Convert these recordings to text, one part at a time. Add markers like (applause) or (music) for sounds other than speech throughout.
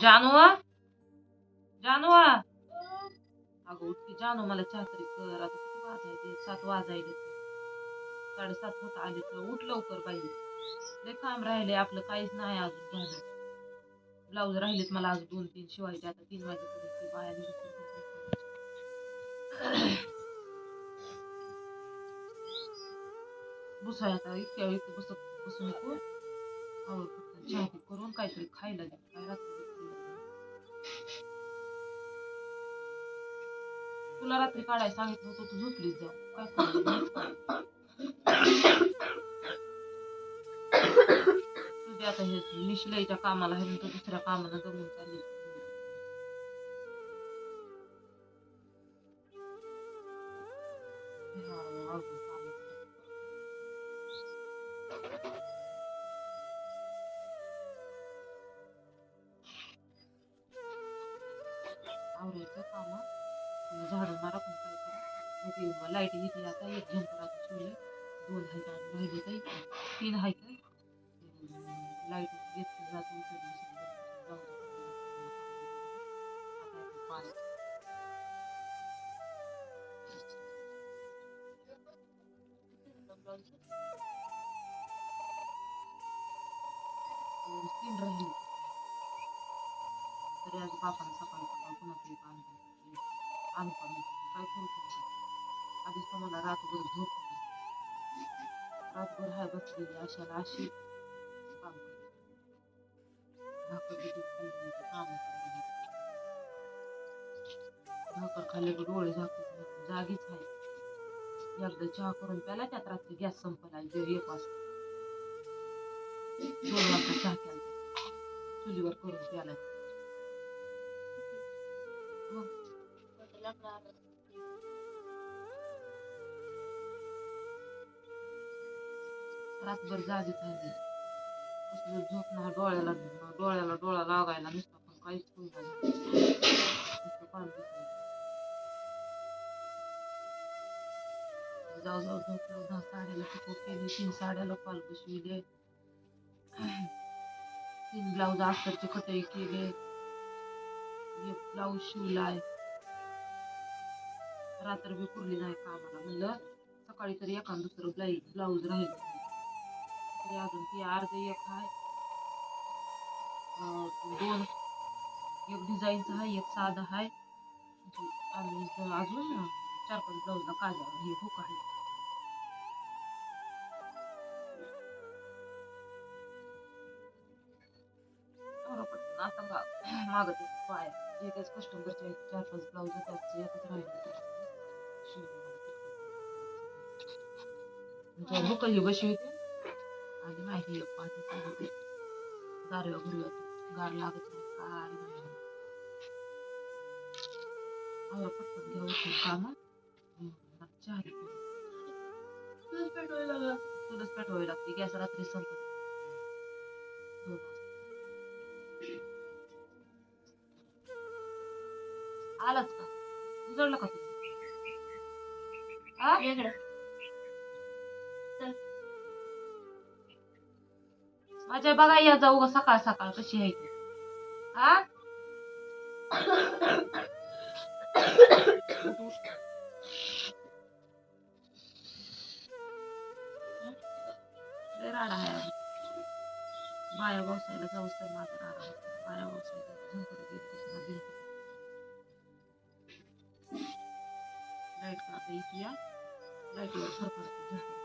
जानवा जानवा अगं उठकी जानू मला चहा कर. आता किती वाजायचे सात वाजायले साडेसात होत आले तर उठ लवकर बाई. लय काम राहिले आपलं काहीच नाही अजून झालं. ब्लाऊज राहिलेत मला अजून दोन तीन शिवायचे. आता तीन वाजेपर्यंत ते बाया बसाय आता. इतक्या वेळ इथे बसत बसू नको आवड करून काहीतरी खायला दे. काय रात्री तुला रात्री काढायला सांगितलं होतं तू झोपलीच जाऊ काय तुझे आता हे निशलईच्या कामाला हे तू दुसऱ्या कामाला जमून चालली. हा, अवघड झाडू मारा पण काय करा लाईट घेतली आता, एक झंपर शिवले दोन आहेत आणि राहिले काही तीन आहेत. लाईट घेतली जात पाणी तीन राहिले. तरी आज बापाने सकाळी आणू का म्हणते. काय करू शकतो आधीच तुम्हाला मला रातभर झोप रातभर हाय बसलेली अशाला अशी काम करते. भाकर बिकर खाल्ली भाकर खाल्ले की डोळे झाकून जागीच आहे एकदा चहा करून प्याला त्यात रात्री गॅस संपला जे एक वाजता दोन वाजता चहा केला चुलीवर करून प्याला रातभर जागीच आहे कसलं झोप नाही डोळ्याला डोळ्याला डोळा लागायला नुसतं पण काहीच होईना. झालं. नुसतं जाऊ जाऊ झोपलो दहा साड्याला पिको केली. तीन साड्याला पाल शिवले तीन ब्लाऊज अस्तरचे कटई केले. एक ब्लाऊज शिवलाय. रात्र बी पुरली नाही कामाला. म्हणलं सकाळी तरी एका दुसरं ब्लाई ब्लाऊज राहील. तरी अजून ती अर्ध एक आहे दोन. एक डिझाईनचा आहे एक साधा आहे आणि अजून चार पाच ब्लाऊजला काजा हे हुक आहे. आता मागत येत पाय. जे कस्टमरचे चार पाच ब्लाऊज त्याचे एकच राहिले. ही बशी होती. आणि नाही एक पाठी होती गारव्या घरी गार लागत नाही काय नाही. आवरा पटकन घ्या उठून काम. चहा घे करून. चुलच पेटवावी लागते गॅस रात्री संपत आलाच का? उजळलं का तुझं माझ्या बघा या जाऊ ग सकाळ सकाळ कशी आहे ती. हा राडा आहे बाया व्यवसायाला जाऊच तर माझा राडा बाया व्यवसायाला लाइट का या. लाईटीवर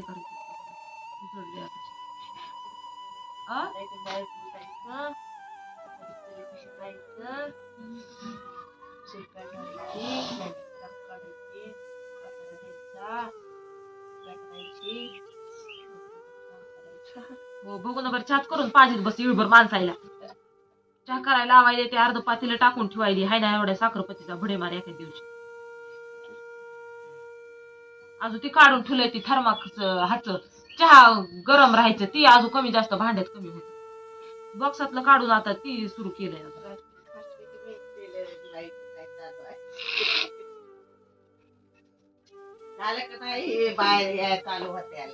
पा पारे हो बघू ना बरं चहाच करून पाहिजे बस इळभर माणसायला. चहा करायला लावायला ते अर्ध पातीला टाकून ठेवायली हाय ना एवढ्या साखरपतीचा भडे मार एका दिवशी. अजून ती काढून ठेवलंय ती थर्माक्स हाच चहा गरम राहायचं ती अजून कमी जास्त भांड्यात कमी होत. बॉक्सातलं काढून आता ती सुरू केलंय आता. झालं का नाही? बाहेर या चालू होत्या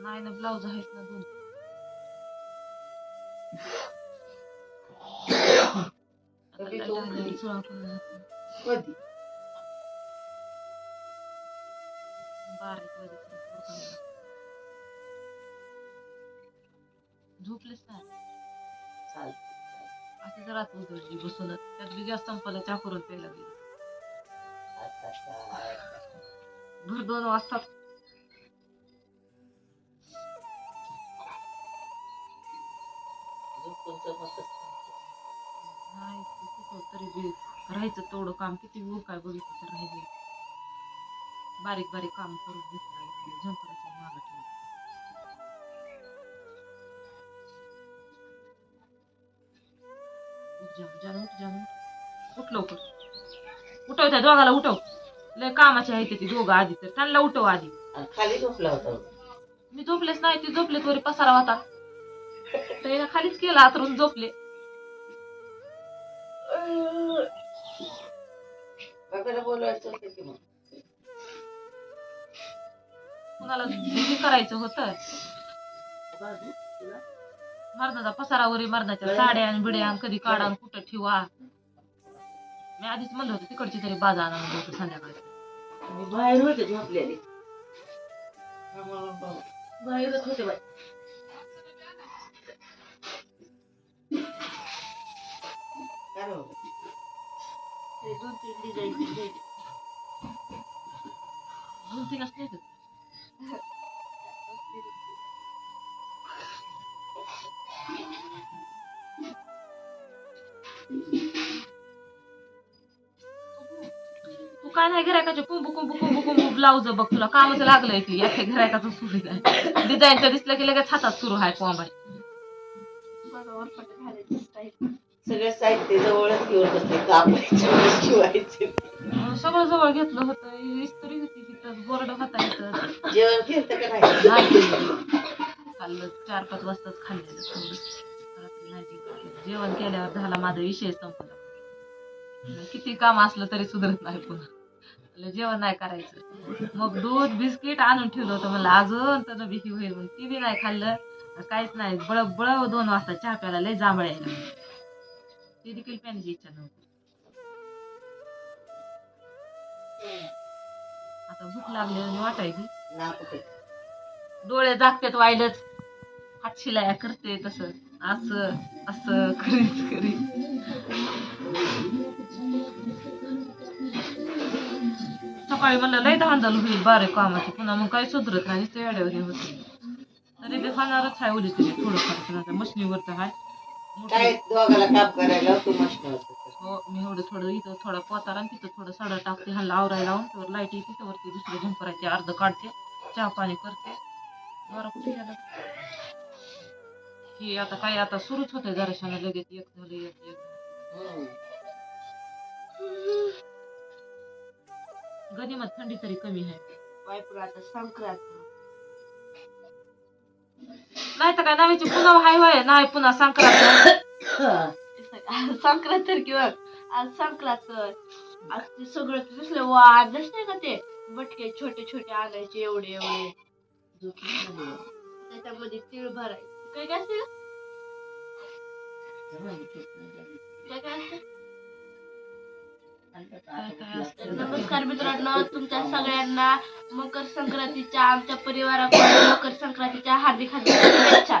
नाही ना ब्लाऊज आहेत ना दोन. कधी? बारीक. झोपलेच नाही असे जर उघडली बसूनच त्यात बी गॅस चहा करून प्यायला आता भर दोन वाजता तरी बी राहायचं तेवढं काम किती काय बघितलं तर राहिले बारीक बारीक काम करून घेतलं झंपराच्या मागं ठेवलं उठ लवकर. उठव त्या दोघाला उठव. लय कामाचे आहे ते दोघं आधी तर. त्यांना उठव आधी. खाली झोपला होता. मी झोपलेच नाही ती झोपले तोरी पसारा होता. खालीच केला आतरून झोपले. कुणाला हे करायचं होतं? मरणाचा पसारावरी मरणाच्या साड्या आणि बिड्या कधी काढा कुठं ठेवा. मी आधीच म्हणलं होतं तिकडची तरी बाजा आणा म्हणलं होतं संध्याकाळी. बाहेर होते झोपलेली बाहेरच होते बाई? ते दोन तीन डिझाईन दोन नाही येत. तू काय नाही गिरायकाचे कुंभू कुंभू कुंभू कुंभू ब्लाऊज बघ तुला. कामच लागलंय ती. एका गिरायकाचं सुरू आहे. डिझाईनचं दिसलं की लगेच हातात सुरू आहे कोंबाय सगळं साहित्य जवळच घेऊन बसले कापायचे शिवायचे अं, सगळं जवळ घेतलं होतं. बोर्ड होता इथं. जेवण केलं का नाही? नाही केलं. खाल्लं चार पाच वाजताच खाल्लेलं थोडं रात्री नाही जेवण केलं. जेवण केल्यावर झाला माझा विषय संपला. किती काम असलं तरी सुधरत नाही पुन्हा. म्हणलं जेवण नाही करायचं. मग दूध बिस्किट आणून ठेवलं होतं. म्हणलं अजून तर भीती होईल म्हणून. ती बी नाही खाल्लं. काहीच नाही. बळ बळ दोन वाजता चहा प्यायला लय जांभळ यायला ते देखील प्यायची इच्छा नव्हती. आता भूक लागली आणि वाटायची ना कुठे? डोळे जागतात वाईलच हात शिलाया करते तस. असं असं करीत करीत. सकाळी म्हणलं लय धांदल होईल बारे कामाची. पुन्हा मग काही सुधरत नाही. नुसतं येड्यावर होते तरी बी खाणारच आहे उली तरी थोडंफार मशनीवरचं आहे काय मोठी- दोघाला काम करायला तू हो मी एवढं थोडं इथं थोडा पोतारा आणि तिथं थोडं सडा टाकते ह्याला आवरायला लावून त्यावर लाईट येते त्यावरती दुसरं झंपराचे अर्ध काढते चहा पाणी करते. बरं कुठे हे आता काय आता सुरूच होतंय जराशाने लगेच एक झालं एक एक. गनिमत थंडी तरी कमी आहे. आता संक्रांत. नाही तर काय नव्याची पुन्हा हाय होय नाही पुन्हा संक्रांत. (coughs) (laughs) संक्रांत तर किंवा आज संक्रांत आज ते सगळं दुसरे वाद नाही का ते? बटके छोटे छोटे आणायचे एवढे एवढे. त्याच्यामध्ये तीळ भरायचे. काय काय असते? काय काय असतं? नमस्कार मित्रांनो तुमच्या सगळ्यांना मकर संक्रांतीच्या आमच्या परिवाराकडून मकर संक्रांतीच्या हार्दिक हार्दिक शुभेच्छा.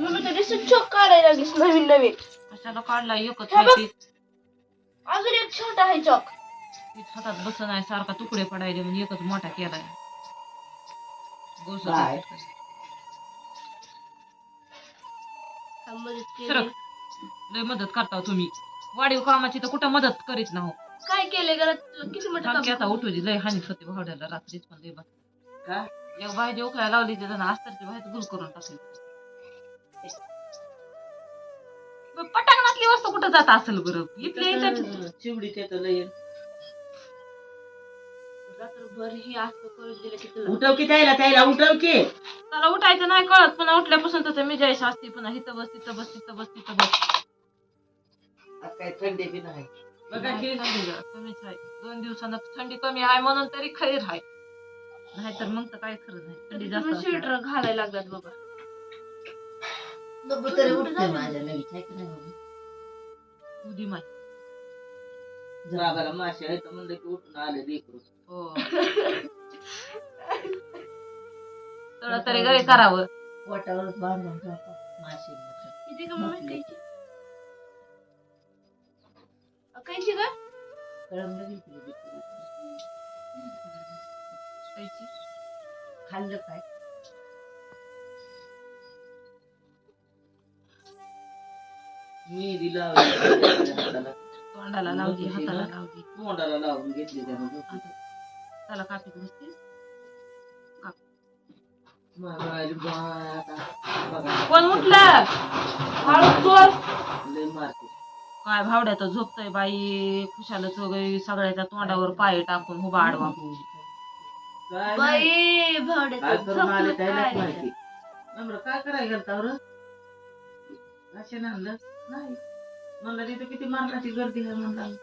मम्मी तर दिसत चोक काढायला लागलीस नवीन नवीन. कशाला काढला? एकच हे बघ. अजून एक छोटा आहे चोक हातात बसन आहे सारखा तुकडे पडायले म्हणजे एकच मोठा केलाय. गोसा काय? तुकडा. मदत सरक. लय मदत करता तुम्ही. वाढीव कामाची तर कुठं मदत करीत ना हो. काय केले तुला किती मोठं आता काम उठवली लय हानीत होते भावड्याला रात्रीच पण लय बा का? एक भाजी उकळायला लावली तिथं ना अस्तरची भाजी गुल करून टाकली. पटांगणातली वस्तू कुठं जात असेल बरं? इथल्या इथं चिवडी त्याचं लय रात्रभर ही असं करून दिलं की तुला. उठव की त्याला त्याला उठव की. त्याला उठायचं नाही कळत पुन्हा उठल्यापासून तर मी जायचं असते पुन्हा इथं बस तिथं बस तिथं बस तिथं बस. काय थंडी बी नाही. बघा की थंडी दोन दिवसानं थंडी कमी आहे म्हणून तरी खैर आहे. नाहीतर मग तर काय खरं नाही. थंडी जास्त तुम्ही असल्यावर. स्वेटर घालायला लागलात बाबा. बघू तरी उठते माझ्या लगेच आहे की नाही बाबा? उदी माय. बाबाला मासे आहे तर म्हणलं की उठून आले लेकरू हो. (laughs) तरी घरी करावं? पोटावरच बांधून माशी किती का मम्मी? कैची अ, कैची का कळंब घेतली बिचारी. खायची. खाल्लं काय? मी दिला तोंडाला लावली हाताला लावली. तोंडाला लावून घेतली त्यानं आता त्याला कापीत बसतीस. मारायला बा आता बघा कोण उठलं? हळू चोर लय मारते. काय भावड्यात झोपतय बाई खुशालच वगैरे सगळ्याच्या तोंडावर पाय टाकून उभा आडवा. काय नाही. बाई काय भावड्याचं करून आले झोपलं त्यालाच काय? माहिती. नम्र काय करायला गेलता बरं? असे आणलं नाही. म्हणलं तिथे किती मारण्याची गर्दी आहे म्हणलं.